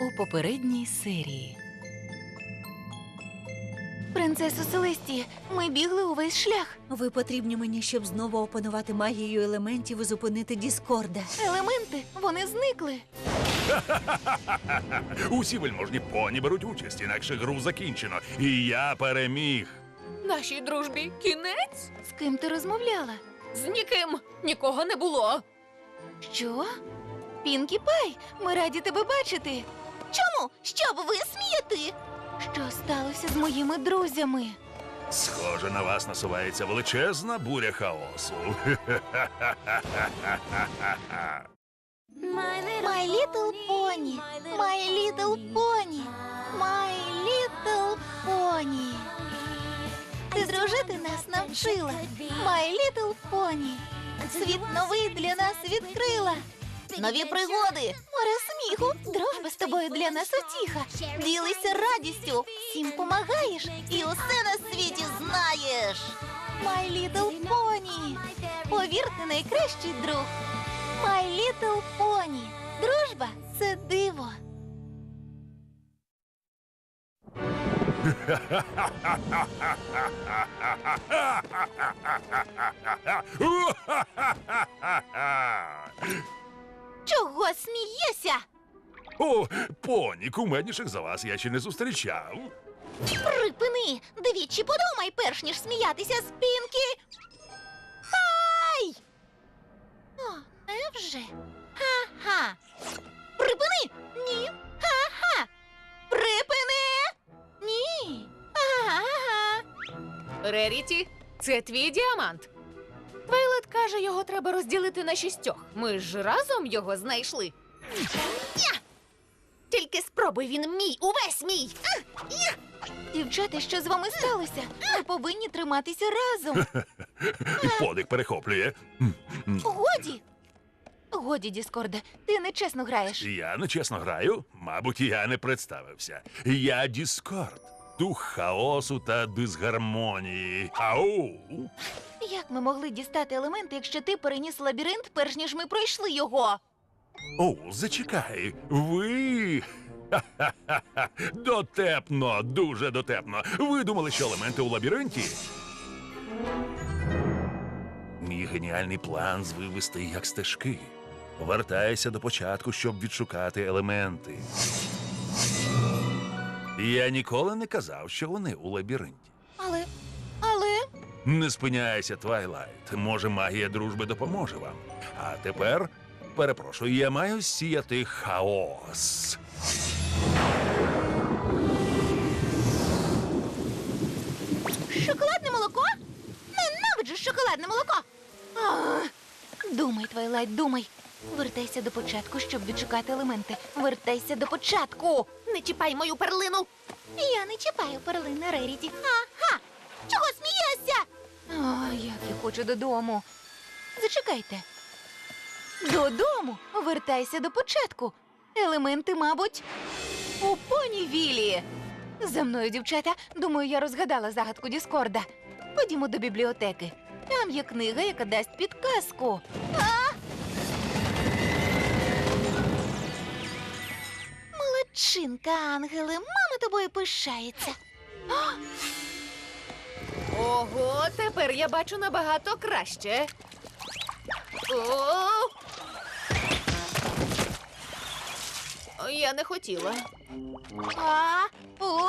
у попередній серії. Принцесо Селестія, ми бігли увесь шлях. Ви потрібні мені, щоб знову опанувати магію елементів і зупинити Діскорда. Елементи, вони зникли. Усі вельможні поні беруть участь, інакше гру закінчено. І я переміг. Нашій дружбі кінець? З ким ти розмовляла? З ніким нікого не було. Що? Пінкі Пай, ми раді тебе бачити. Чому? Що б ви смієте? Що сталося з моїми друзями? Схоже, на вас насувається величезна буря хаосу. My little pony, my little pony, my little pony. Ти дружити нас навчила, my little pony. Світ новий для нас відкрила. Нові пригоди, море сміху, дружба з тобою для нас утіха. Ділися радістю, всім помагаєш і усе на світі знаєш. My little pony. Повірте, найкращий друг. My little pony. Дружба це диво. Чого смієшся? О, поні, кумедніших за вас я ще не зустрічав. Припини! Двічі подумай, перш ніж сміятися з пінки. Ай! О, невже? Ха-ха. Припини! Ні. Ха-ха. Припини! Ні. Ага. Реріті, це твій діамант. Твайлет каже, його треба розділити на шістьох. Ми ж разом його знайшли. Тільки спробуй він мій, увесь мій. Дівчата, що з вами сталося? Ми повинні триматися разом. Подих перехоплює. Годі. Годі, Діскорде, ти нечесно граєш. Я нечесно граю. Мабуть, я не представився. Я Діскорд, дух хаосу та дисгармонії. Ау! Як ми могли дістати елементи, якщо ти переніс лабіринт, перш ніж ми пройшли його? О, зачекай, ви. Ха-ха-ха-ха. Дотепно, дуже дотепно. Ви думали, що елементи у лабіринті? Мій геніальний план звивести як стежки. Вертайся до початку, щоб відшукати елементи. Я ніколи не казав, що вони у лабіринті. Але. Не спиняйся, Твайлайт. Може, магія дружби допоможе вам. А тепер, перепрошую, я маю сіяти хаос. Шоколадне молоко? Ненавиджу шоколадне молоко. Ах. Думай, Твайлайт, думай. Вертайся до початку, щоб відшукати елементи. Вертайся до початку. Не чіпай мою перлину. Я не чіпаю перлини Реріті. Ага. Чого Ой, як я хочу додому. Зачекайте. Додому. Вертайся до початку. Елементи, мабуть, у понівілі. За мною, дівчата, думаю, я розгадала загадку Діскорда. Ходімо до бібліотеки. Там є книга, яка дасть підказку. А! Молодчинка, ангели, мама тобою пишається. Ого, тепер я бачу набагато краще. О! Я не хотіла. А! О!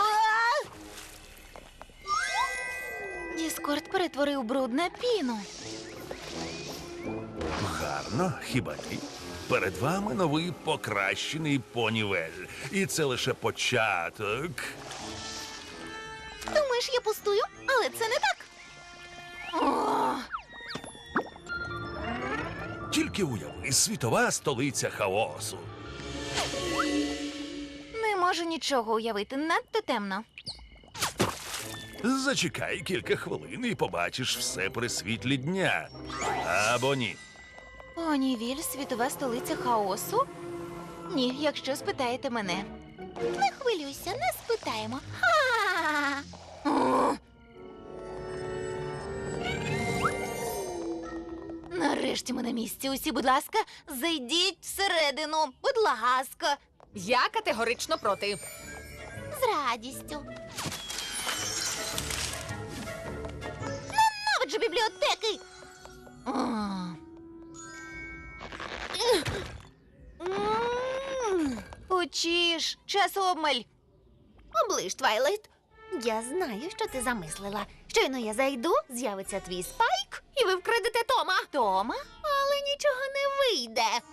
Діскорд перетворив бруд на піну. Гарно, хіба ні? Перед вами новий покращений понівель. І це лише початок. Думаєш, я пустую, але це не так. О! Тільки уяви, світова столиця хаосу. Не можу нічого уявити, надто темно. Зачекай кілька хвилин і побачиш все при світлі дня. Або ні. Понівіль, світова столиця хаосу? Ні, якщо спитаєте мене. Не хвилюйся, не спитаємо. Ха! Нарешті ми на місці. Усі, будь ласка, зайдіть всередину. Будь ласка. Я категорично проти. З радістю. Ненавиджу бібліотеки. А. М. Учиш, час обмаль. Оближ, Твайлайт. Я знаю, що ти замислила. Щойно я зайду, з'явиться твій спайк, І ви вкрадете Тома. Тома, але нічого не вийде.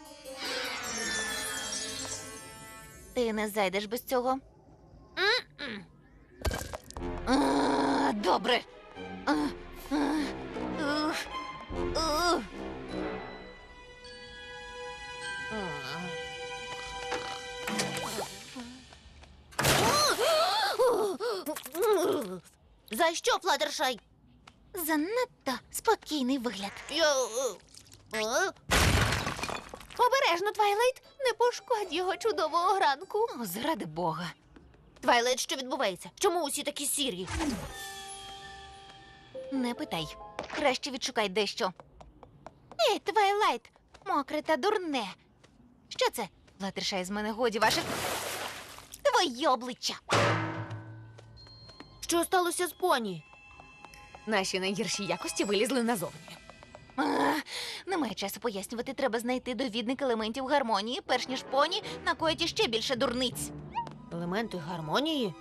Ти не зайдеш без цього. М-м. А, Добре. А, а, ух, ух. За що, Флаттершай? Занадто спокійний вигляд. Обережно, Твайлайт, не пошкодь його чудового гранку. О, заради Бога. Твайлайт, що відбувається? Чому усі такі сірі? Не питай. Краще відшукай дещо. Ей, Твайлайт, мокре та дурне. Що це? Латершай з мене годі ваших. Твоє обличчя. Що сталося з поні? Наші найгірші якості вилізли назовні. А, немає часу пояснювати. Треба знайти довідник елементів гармонії, перш ніж поні накоїть іще більше дурниць. Елементи гармонії?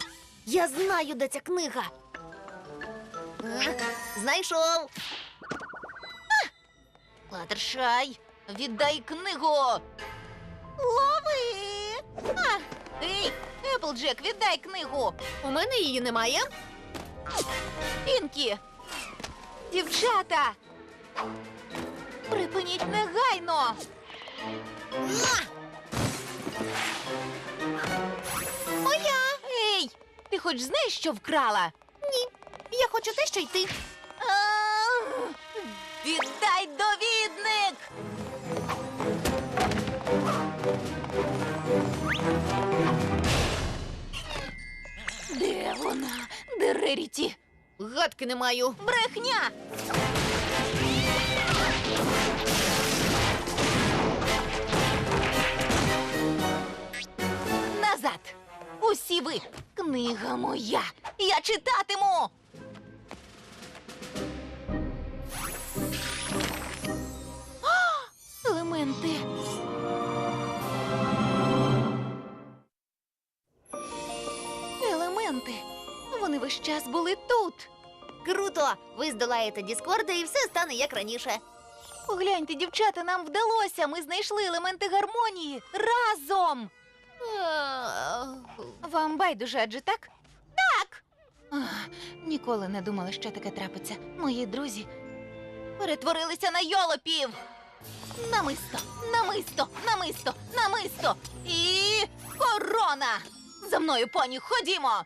Я знаю, де ця книга. Знайшов. Латершай, віддай книгу. Лови. А, ей, Еплджек, віддай книгу. У мене її немає. Пінкі. Дівчата. Припиніть негайно. Моя. Ей, ти хоч знаєш, що вкрала? Ні. Я хочу те, що й ти. Віддай довідник. Де вона? Де Реріті? Гадки не маю. Брехня! Назад! Усі ви! Книга моя! Я читатиму! Елементи! Елементи! Вони весь час були тут. Круто! Ви здолаєте Діскорда і все стане як раніше. Погляньте, дівчата, нам вдалося. Ми знайшли елементи гармонії разом. Вам байдуже, адже так? Так. Ах, ніколи не думала, що таке трапиться. Мої друзі перетворилися на йолопів. Намисто, намисто, намисто, намисто. І корона. За мною, поні, ходімо.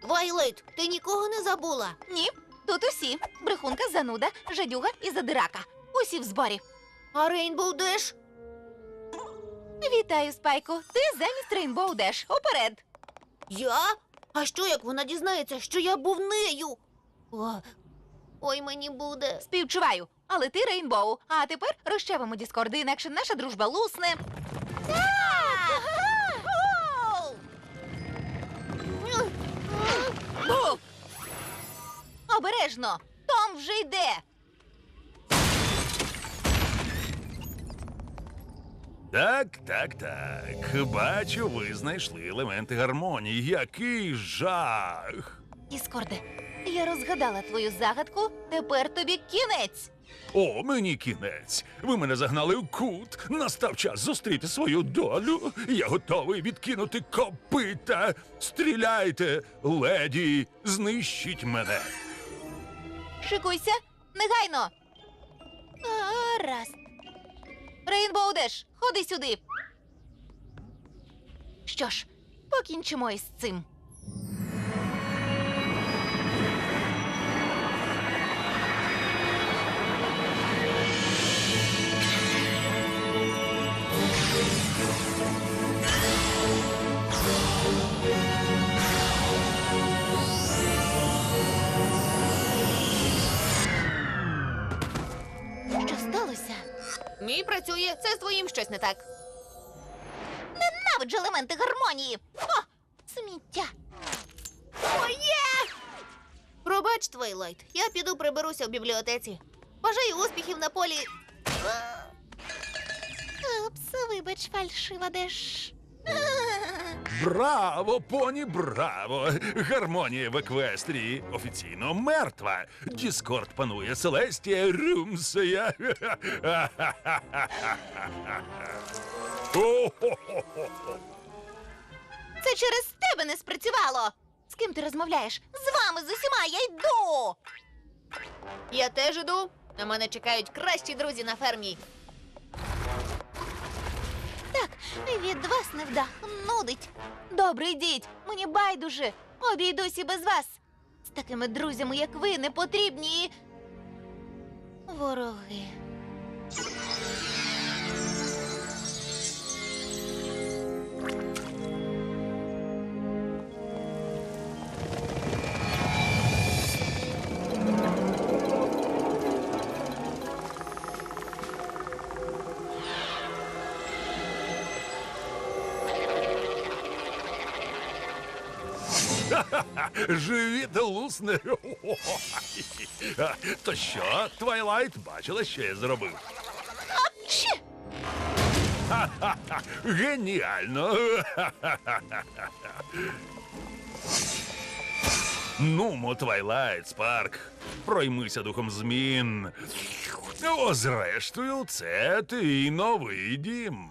Твайлайт, ти нікого не забула. Ні, тут усі. Брехунка, зануда, жадюга і задирака. Усі в зборі. А Рейнбоу Деш? Вітаю, Спайку. Ти замість Рейнбоу Деш. Уперед. Я? А що як вона дізнається, що я був нею? О, ой, мені буде. Співчуваю. Але ти Рейнбоу. А тепер розчавимо Діскорди, інакше наша дружба лусне. Бу! Обережно! Том вже йде. Так, так, так. Бачу, ви знайшли елементи гармонії. Який жах! Діскорде, я розгадала твою загадку. Тепер тобі кінець. О, мені кінець. Ви мене загнали в кут. Настав час зустріти свою долю. Я готовий відкинути копита. Стріляйте, леді, знищіть мене. Шикуйся, негайно. Гаразд. Рейнбоу Деш, ходи сюди. Що ж, покінчимо із цим. Це з твоїм щось не так. Ненавиджу елементи гармонії. О, сміття. Пробач, Твайлайт, я піду приберуся в бібліотеці. Бажаю успіхів на полі. Упс, вибач, фальшива деш. Браво, поні, браво! Гармонія в еквестрії офіційно мертва. Діскорд панує Селестія Рюмсея. Це через тебе не спрацювало. З ким ти розмовляєш? З вами з усіма я йду. Я теж іду. На мене чекають кращі друзі на фермі. Так, від вас невдах нудить. Добре, йдіть, мені байдуже. Обійдусь і без вас. З такими друзями, як ви, не потрібні. Вороги. Живіт лусне. То що, Твайлайт, бачила, що я зробив? Ще! Геніально. Нумо, Твайлайт, Спарк, проймися духом змін. О, зрештою, це твій новий дім.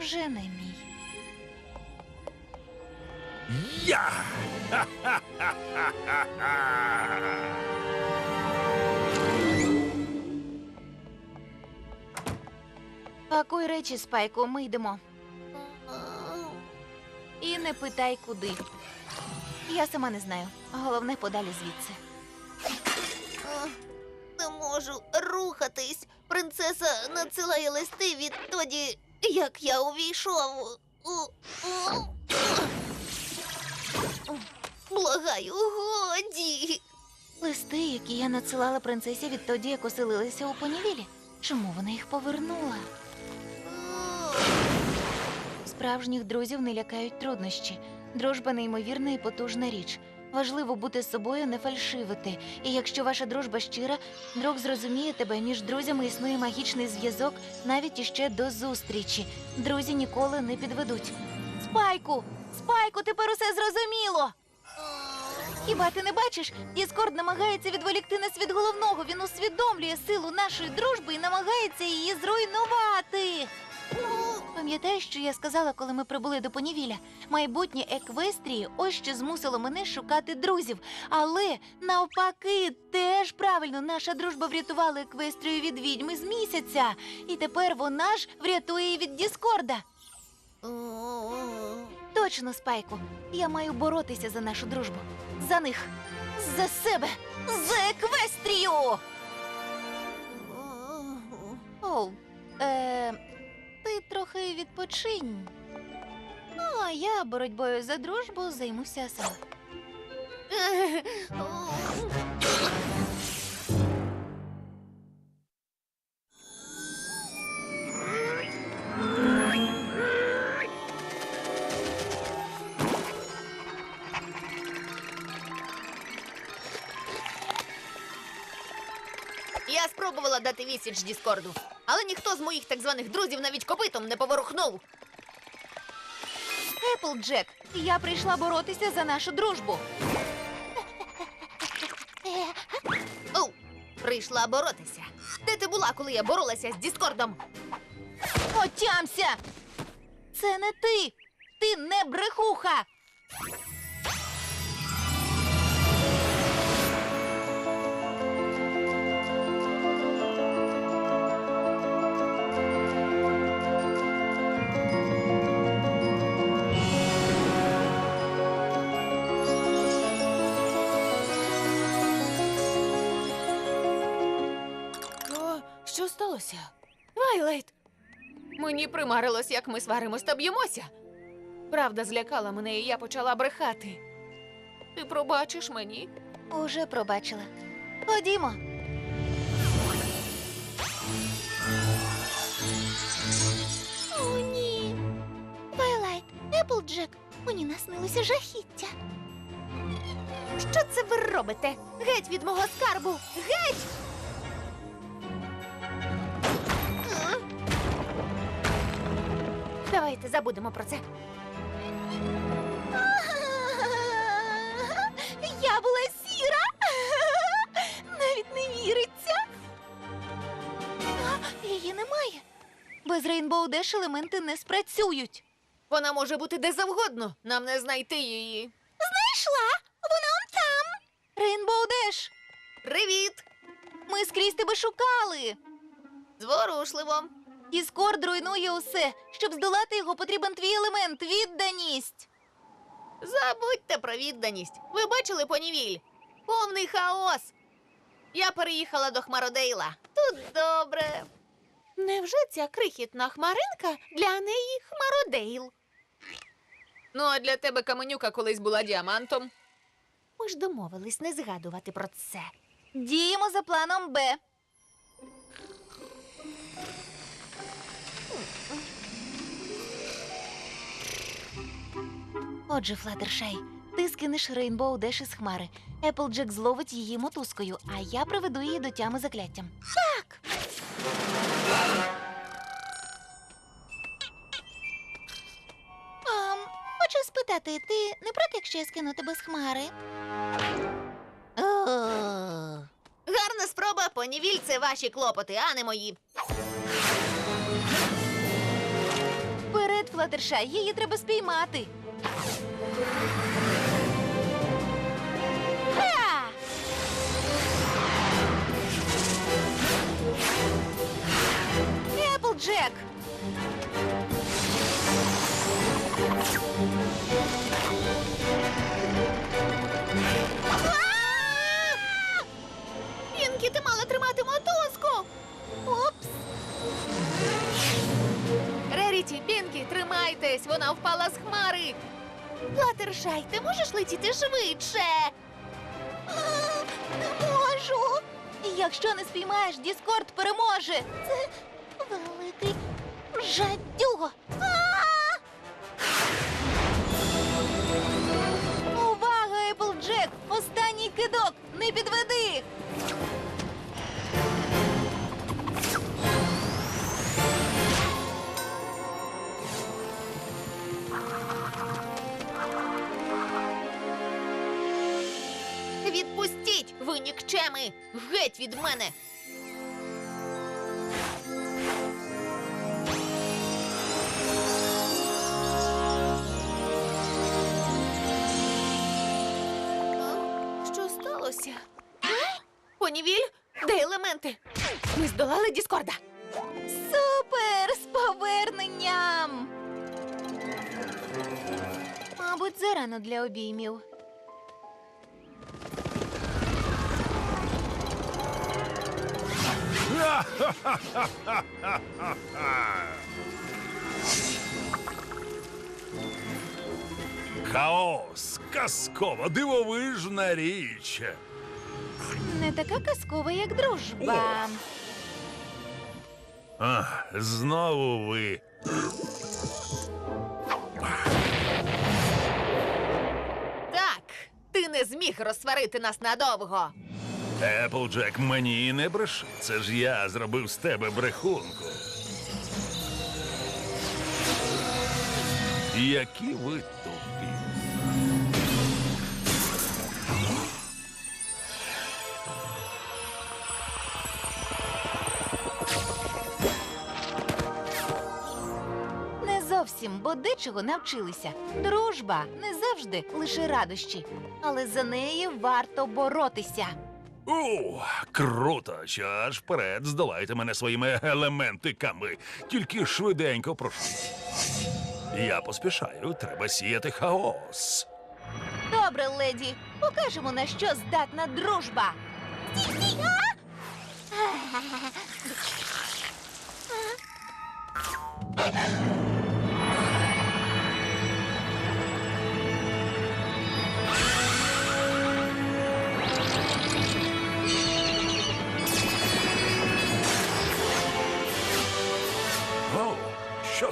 Вже не мій. Я. Пакуй речі, спайку, ми йдемо. І не питай куди. Я сама не знаю. Головне подалі звідси. Не можу рухатись. Принцеса надсилає листи відтоді, як я увійшов. у- у- Благаю, годі. Листи, які я надсилала принцесі відтоді, як оселилася у понівілі. Чому вона їх повернула? Справжніх друзів не лякають труднощі. Дружба неймовірна і потужна річ. Важливо бути з собою, не фальшивити. І якщо ваша дружба щира, друг зрозуміє тебе. Між друзями існує магічний зв'язок навіть іще до зустрічі. Друзі ніколи не підведуть. Спайку! Спайку, тепер усе зрозуміло! Хіба ти не бачиш? Діскорд намагається відволікти нас від головного. Він усвідомлює силу нашої дружби і намагається її зруйнувати. Пам'ятаєш, що я сказала, коли ми прибули до понівіля? Майбутнє еквестрії ось що змусило мене шукати друзів. Але навпаки, теж правильно, наша дружба врятувала еквестрію від відьми з місяця. І тепер вона ж врятує її від Діскорда. Точно, спайку. Я маю боротися за нашу дружбу. За них. За себе. За еквестрію. О, е, ти трохи відпочинь. Ну, а я боротьбою за дружбу займуся сама. Спробувала дати відсіч Діскорду, але ніхто з моїх так званих друзів навіть копитом не поворухнув. Еплджек, я прийшла боротися за нашу дружбу. Оу, прийшла боротися. Де ти була, коли я боролася з Діскордом? Отямся! Це не ти! Ти не брехуха! сталося? Вайлайт! Мені примарилось, як ми сваримось та б'ємося. Правда злякала мене, і я почала брехати. Ти пробачиш мені? Уже пробачила. Ходімо. О, ні. Вайлайт, Еплджек, мені наснилося жахіття. Що це ви робите? Геть від мого скарбу! Геть! Забудемо про це. Я була сіра. Навіть не віриться. Її немає. Без Рейнбоу Деш елементи не спрацюють. Вона може бути де завгодно. Нам не знайти її. Знайшла! Вона он там. Рейнбоу Деш, Привіт! ми скрізь тебе шукали. Зворушливо. Діскорд руйнує усе. Щоб здолати його, потрібен твій елемент відданість. Забудьте про відданість. Ви бачили понівіль? Повний хаос. Я переїхала до Хмародейла. Тут добре. Невже ця крихітна хмаринка для неї Хмародейл? Ну, а для тебе каменюка колись була діамантом. Ми ж домовились не згадувати про це. Діємо за планом Б. Отже, Флаттершай, ти скинеш Рейнбоу Деш із хмари. Еплджек зловить її мотузкою, а я приведу її до тями закляттям. Так. Ам, хочу спитати, ти не проти, якщо я скину тебе з хмари? О. Гарна спроба, понівіль це ваші клопоти, а не мої. Вперед, Флаттершай, її треба спіймати. Еплджек! Пінкі, ти мала тримати мотузку. Упс! Реріті, Пінкі, тримайтесь, вона впала з хмари. Флаттершай, ти можеш летіти швидше? Не можу! Якщо не спіймаєш, Діскорд переможе. Це великий жадюго. А! Увага, Еплджек! Останній кидок! Не підведи! Ви нікчеми! Геть від мене! Що сталося? Понівіль? Де елементи? Ми здолали Діскорда. Супер! З поверненням! Мабуть, зарано для обіймів. Хаос, казкова, дивовижна річ. Не така казкова, як дружба. А, знову ви. Так, ти не зміг розсварити нас надовго. Еплджек, мені і не бреши. Це ж я зробив з тебе брехунку. Які ви тупі. Не зовсім, бо дечого навчилися. Дружба не завжди лише радощі, але за неї варто боротися. У, круто, що ж вперед здолайте мене своїми елементиками. Тільки швиденько прошу. Я поспішаю, треба сіяти хаос. Добре, леді, покажемо на що здатна дружба. Стій-стій, а! О, що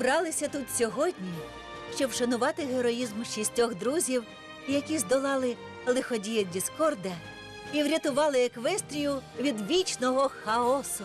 зібралися тут сьогодні, щоб вшанувати героїзм шістьох друзів, які здолали лиходія Діскорда і врятували Еквестрію від вічного хаосу.